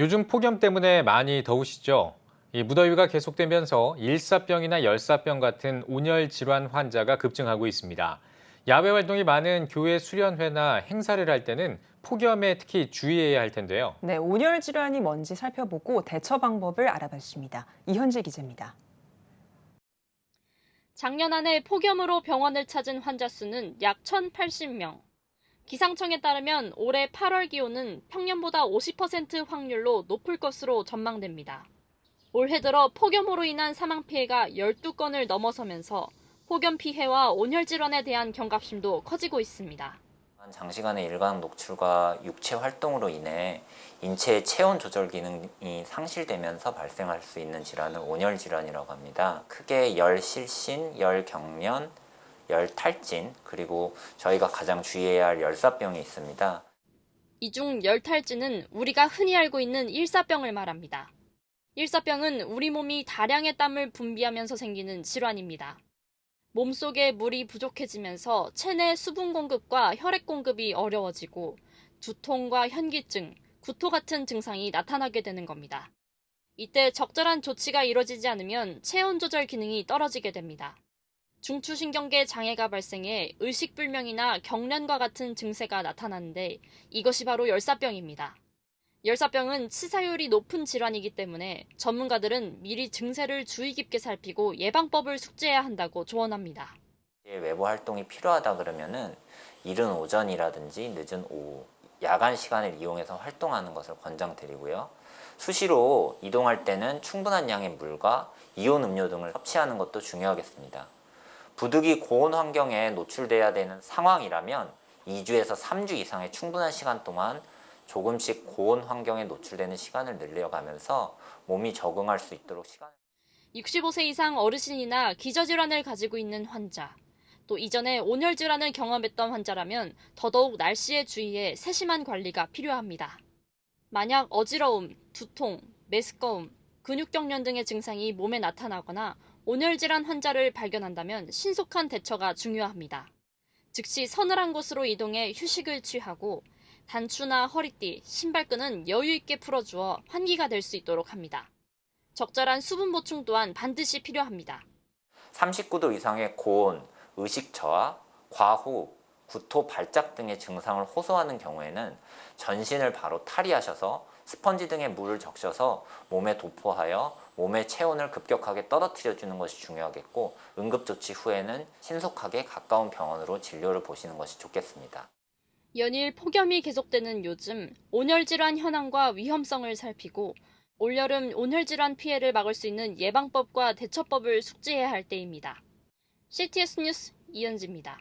요즘 폭염 때문에 많이 더우시죠? 이 무더위가 계속되면서 일사병이나 열사병 같은 온열 질환 환자가 급증하고 있습니다. 야외 활동이 많은 교회 수련회나 행사를 할 때는 폭염에 특히 주의해야 할 텐데요. 네, 온열 질환이 뭔지 살펴보고 대처 방법을 알아봤습니다. 이현지 기자입니다. 작년 한해 폭염으로 병원을 찾은 환자 수는 약 1,080명. 기상청에 따르면 올해 8월 기온은 평년보다 50% 확률로 높을 것으로 전망됩니다. 올해 들어 폭염으로 인한 사망 피해가 12건을 넘어서면서 폭염 피해와 온열 질환에 대한 경각심도 커지고 있습니다. 장시간의 일광 노출과 육체 활동으로 인해 인체의 체온 조절 기능이 상실되면서 발생할 수 있는 질환을 온열 질환이라고 합니다. 크게 열 실신, 열 경련, 열 탈진, 그리고 저희가 가장 주의해야 할 열사병이 있습니다. 이중 열탈진은 우리가 흔히 알고 있는 일사병을 말합니다. 일사병은 우리 몸이 다량의 땀을 분비하면서 생기는 질환입니다. 몸속에 물이 부족해지면서 체내 수분 공급과 혈액 공급이 어려워지고 두통과 현기증, 구토 같은 증상이 나타나게 되는 겁니다. 이때 적절한 조치가 이뤄지지 않으면 체온 조절 기능이 떨어지게 됩니다. 중추신경계 장애가 발생해 의식불명이나 경련과 같은 증세가 나타나는데 이것이 바로 열사병입니다. 열사병은 치사율이 높은 질환이기 때문에 전문가들은 미리 증세를 주의 깊게 살피고 예방법을 숙지해야 한다고 조언합니다. 외부 활동이 필요하다 그러면은 이른 오전이라든지 늦은 오후, 야간 시간을 이용해서 활동하는 것을 권장드리고요. 수시로 이동할 때는 충분한 양의 물과 이온 음료 등을 섭취하는 것도 중요하겠습니다. 부득이 고온 환경에 노출돼야 되는 상황이라면 2주에서 3주 이상의 충분한 시간 동안 조금씩 고온 환경에 노출되는 시간을 늘려가면서 몸이 적응할 수 있도록 시간 65세 이상 어르신이나 기저질환을 가지고 있는 환자, 또 이전에 온열 질환을 경험했던 환자라면 더더욱 날씨에 주의해 세심한 관리가 필요합니다. 만약 어지러움, 두통, 메스꺼움, 근육경련 등의 증상이 몸에 나타나거나 온열 질환 환자를 발견한다면 신속한 대처가 중요합니다. 즉시 서늘한 곳으로 이동해 휴식을 취하고 단추나 허리띠, 신발끈은 여유 있게 풀어주어 환기가 될 수 있도록 합니다. 적절한 수분 보충 또한 반드시 필요합니다. 39도 이상의 고온, 의식 저하, 과호흡, 구토, 발작 등의 증상을 호소하는 경우에는 전신을 바로 탈의하셔서 스펀지 등의 물을 적셔서 몸에 도포하여 몸의 체온을 급격하게 떨어뜨려 주는 것이 중요하겠고 응급조치 후에는 신속하게 가까운 병원으로 진료를 보시는 것이 좋겠습니다. 연일 폭염이 계속되는 요즘 온열 질환 현황과 위험성을 살피고 올여름 온열 질환 피해를 막을 수 있는 예방법과 대처법을 숙지해야 할 때입니다. CTS 뉴스 이현지입니다.